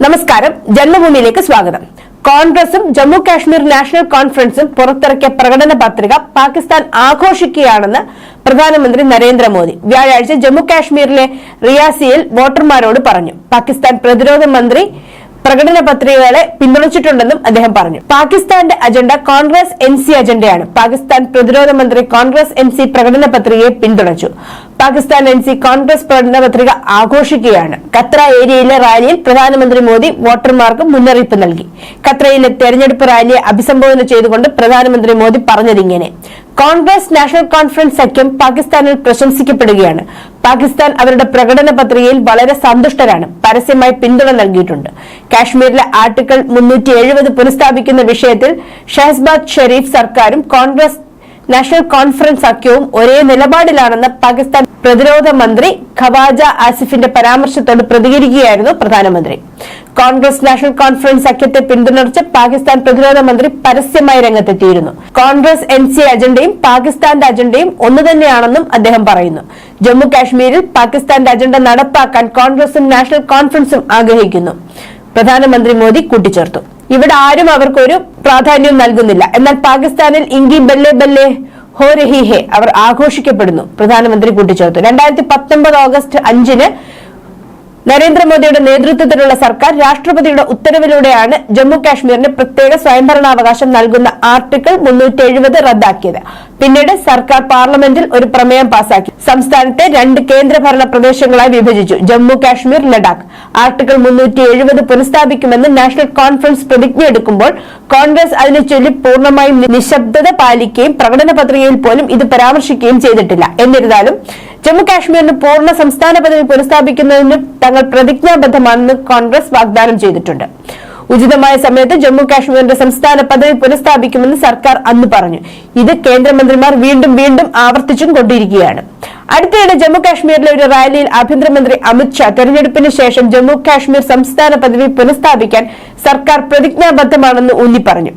നമസ്കാരം. ജന്മഭൂമിയിലേക്ക് സ്വാഗതം. കോൺഗ്രസും ജമ്മു കാശ്മീർ നാഷണൽ കോൺഫറൻസും പുറത്തിറക്കിയ പ്രകടന പത്രിക പാകിസ്ഥാൻ ആഘോഷിക്കുകയാണെന്ന് പ്രധാനമന്ത്രി നരേന്ദ്രമോദി വ്യാഴാഴ്ച ജമ്മു കാശ്മീരിലെ റിയാസിയിൽ വോട്ടർമാരോട് പറഞ്ഞു. പാകിസ്ഥാൻ പ്രതിരോധ മന്ത്രി പ്രകടന പത്രികകളെ പിന്തുണച്ചിട്ടുണ്ടെന്നും അദ്ദേഹം പറഞ്ഞു. പാകിസ്ഥാന്റെ അജണ്ട കോൺഗ്രസ് എൻ സി അജണ്ടയാണ്. പാകിസ്ഥാൻ പ്രതിരോധ മന്ത്രി കോൺഗ്രസ് എൻ സി പ്രകടന പത്രികയെ പിന്തുണച്ചു. പാകിസ്ഥാൻ എൻ സി കോൺഗ്രസ് പ്രകടന പത്രിക ആഘോഷിക്കുകയാണ്. ഖത്ര ഏരിയയിലെ റാലിയിൽ പ്രധാനമന്ത്രി മോദി വോട്ടർമാർക്ക് മുന്നറിയിപ്പ് നൽകി. ഖത്രയിലെ തെരഞ്ഞെടുപ്പ് റാലിയെ അഭിസംബോധന ചെയ്തുകൊണ്ട് പ്രധാനമന്ത്രി മോദി പറഞ്ഞതിങ്ങനെ. കോൺഗ്രസ് നാഷണൽ കോൺഫറൻസ് സഖ്യം പാകിസ്ഥാനിൽ പ്രശംസിക്കപ്പെടുകയാണ്. പാകിസ്ഥാൻ അവരുടെ പ്രകടന പത്രികയിൽ വളരെ സന്തുഷ്ടരാണ്. പരസ്യമായി പിന്തുണ നൽകിയിട്ടുണ്ട്. കാശ്മീരിലെ ആർട്ടിക്കിൾ മുന്നൂറ്റി എഴുപത് പുനഃസ്ഥാപിക്കുന്ന വിഷയത്തിൽ ഷഹസ്ബാദ് ഷെരീഫ് സർക്കാരും കോൺഗ്രസ് നാഷണൽ കോൺഫറൻസ് സഖ്യവും ഒരേ നിലപാടിലാണെന്ന് പാകിസ്ഥാൻ പ്രതിരോധ മന്ത്രി ഖവാജ ആസിഫിന്റെ പരാമർശത്തോട് പ്രതികരിക്കുകയായിരുന്നു പ്രധാനമന്ത്രി. കോൺഗ്രസ് നാഷണൽ കോൺഫറൻസ് സഖ്യത്തെ പിന്തുണച്ച് പാകിസ്ഥാൻ പ്രതിരോധ മന്ത്രി പരസ്യമായി രംഗത്തെത്തിയിരുന്നു. കോൺഗ്രസ് എൻ സി അജണ്ടയും പാകിസ്ഥാന്റെ അജണ്ടയും ഒന്നുതന്നെയാണെന്നും അദ്ദേഹം പറയുന്നു. ജമ്മു കാശ്മീരിൽ പാകിസ്ഥാന്റെ അജണ്ട നടപ്പാക്കാൻ കോൺഗ്രസും നാഷണൽ കോൺഫറൻസും ആഗ്രഹിക്കുന്നു. പ്രധാനമന്ത്രി മോദി കൂട്ടിച്ചേർത്തു. ഇവിടെ ആരും അവർക്കൊരു പ്രാധാന്യം നൽകുന്നില്ല. എന്നാൽ പാകിസ്ഥാനിൽ ഇങ്കി ബല്ലേ ബല്ലേ ഹോ രഹി ഹെ അവർ ആഘോഷിക്കപ്പെടുന്നു. പ്രധാനമന്ത്രി കൂട്ടിച്ചേർത്തു. രണ്ടായിരത്തി പത്തൊമ്പത് ഓഗസ്റ്റ് അഞ്ചിന് നരേന്ദ്രമോദിയുടെ നേതൃത്വത്തിലുള്ള സർക്കാർ രാഷ്ട്രപതിയുടെ ഉത്തരവിലൂടെയാണ് ജമ്മു കാശ്മീരിന് പ്രത്യേക സ്വയംഭരണാവകാശം നൽകുന്ന ആർട്ടിക്കിൾ മുന്നൂറ്റി റദ്ദാക്കിയത്. പിന്നീട് സർക്കാർ പാർലമെന്റിൽ ഒരു പ്രമേയം പാസാക്കി. സംസ്ഥാനത്തെ രണ്ട് കേന്ദ്രഭരണ പ്രദേശങ്ങളായി വിഭജിച്ചു. ജമ്മു കാശ്മീർ ലഡാക്ക്. ആർട്ടിക്കിൾ മുന്നൂറ്റി എഴുപത് പുനഃസ്ഥാപിക്കുമെന്ന് നാഷണൽ കോൺഫറൻസ് പ്രതിജ്ഞയെടുക്കുമ്പോൾ കോൺഗ്രസ് അതിനെ ചൊല്ലി പൂർണമായും നിശബ്ദത പാലിക്കുകയും പ്രകടന പത്രികയിൽ പോലും ഇത് പരാമർശിക്കുകയും ചെയ്തിട്ടില്ല. എന്നിരുന്നാലും ജമ്മു കാശ്മീരിന് പൂർണ സംസ്ഥാന പദവി പുനഃസ്ഥാപിക്കുന്നതിന് തങ്ങൾ പ്രതിജ്ഞാബദ്ധമാണെന്ന് കോൺഗ്രസ് വാഗ്ദാനം ചെയ്തിട്ടുണ്ട്. ഉചിതമായ സമയത്ത് ജമ്മു കാശ്മീരിന്റെ സംസ്ഥാന പദവി പുനഃസ്ഥാപിക്കുമെന്ന് സർക്കാർ അന്ന് പറഞ്ഞു. ഇത് കേന്ദ്രമന്ത്രിമാർ വീണ്ടും വീണ്ടും ആവർത്തിച്ചും കൊണ്ടിരിക്കുകയാണ്. അടുത്തിടെ ജമ്മു കാശ്മീരിലെ ഒരു റാലിയിൽ ആഭ്യന്തരമന്ത്രി അമിത്ഷാ തെരഞ്ഞെടുപ്പിന് ശേഷം ജമ്മു കാശ്മീർ സംസ്ഥാന പദവി പുനഃസ്ഥാപിക്കാൻ സർക്കാർ പ്രതിജ്ഞാബദ്ധമാണെന്ന് ഊന്നി പറഞ്ഞു.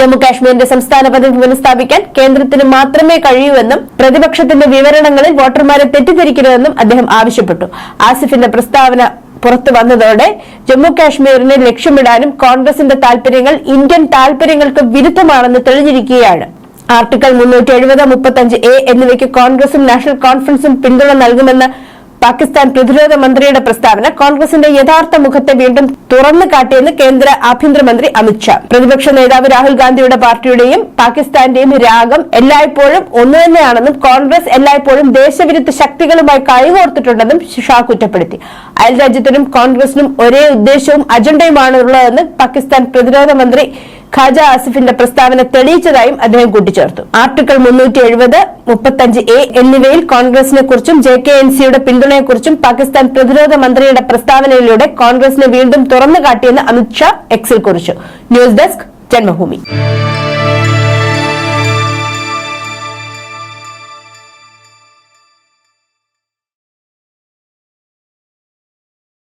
ജമ്മു കാശ്മീരിന്റെ സംസ്ഥാന പദവി പുനഃസ്ഥാപിക്കാൻ കേന്ദ്രത്തിന് മാത്രമേ കഴിയൂവെന്നും പ്രതിപക്ഷത്തിന്റെ വിവരണങ്ങളിൽ വോട്ടർമാരെ തെറ്റിദ്ധരിക്കരുതെന്നും അദ്ദേഹം ആവശ്യപ്പെട്ടു. ആസിഫിന്റെ പ്രസ്താവന പുറത്തു വന്നതോടെ ജമ്മു കാശ്മീരിനെ ലക്ഷ്യമിടാനും കോൺഗ്രസിന്റെ താൽപര്യങ്ങൾ ഇന്ത്യൻ താൽപര്യങ്ങൾക്ക് വിരുദ്ധമാണെന്ന് തെളിഞ്ഞിരിക്കുകയാണ്. ആർട്ടിക്കിൾ മുന്നൂറ്റി എഴുപത് മുപ്പത്തഞ്ച് എ എന്നിവയ്ക്ക് കോൺഗ്രസും നാഷണൽ കോൺഫറൻസും പിന്തുണ നൽകുമെന്ന് പാകിസ്ഥാൻ പ്രതിരോധ മന്ത്രിയുടെ പ്രസ്താവന കോൺഗ്രസിന്റെ യഥാർത്ഥ മുഖത്തെ വീണ്ടും തുറന്നു കാട്ടിയെന്ന് കേന്ദ്ര ആഭ്യന്തരമന്ത്രി അമിത്ഷാ പ്രതിപക്ഷ നേതാവ് രാഹുൽ ഗാന്ധിയുടെ പാർട്ടിയുടെയും പാകിസ്ഥാന്റെയും രാഗം എല്ലായ്പ്പോഴും ഒന്നു തന്നെയാണെന്നും കോൺഗ്രസ് എല്ലായ്പ്പോഴും ദേശവിരുദ്ധ ശക്തികളുമായി കൈകോർത്തിട്ടുണ്ടെന്നും ഷാ കുറ്റപ്പെടുത്തി. അയൽരാജ്യത്തിനും കോൺഗ്രസിനും ഒരേ ഉദ്ദേശവും അജണ്ടയുമാണുള്ളതെന്ന് പാകിസ്ഥാൻ പ്രതിരോധ മന്ത്രി ഖാജ ആസിഫിന്റെ പ്രസ്താവന തെളിയിച്ചതായും അദ്ദേഹം കൂട്ടിച്ചേർത്തു. ആർട്ടിക്കിൾ മുന്നൂറ്റി എഴുപത് മുപ്പത്തഞ്ച് എ എന്നിവയിൽ കോൺഗ്രസിനെ കുറിച്ചും ജെ കെ എൻ സിയുടെ പിന്തുണയെക്കുറിച്ചും പാകിസ്ഥാൻ പ്രതിരോധ മന്ത്രിയുടെ പ്രസ്താവനയിലൂടെ കോൺഗ്രസിനെ വീണ്ടും തുറന്നു കാട്ടിയെന്ന് അമിത്ഷാ എക്സിൽ കുറിച്ചു. News desk Janmabhumi.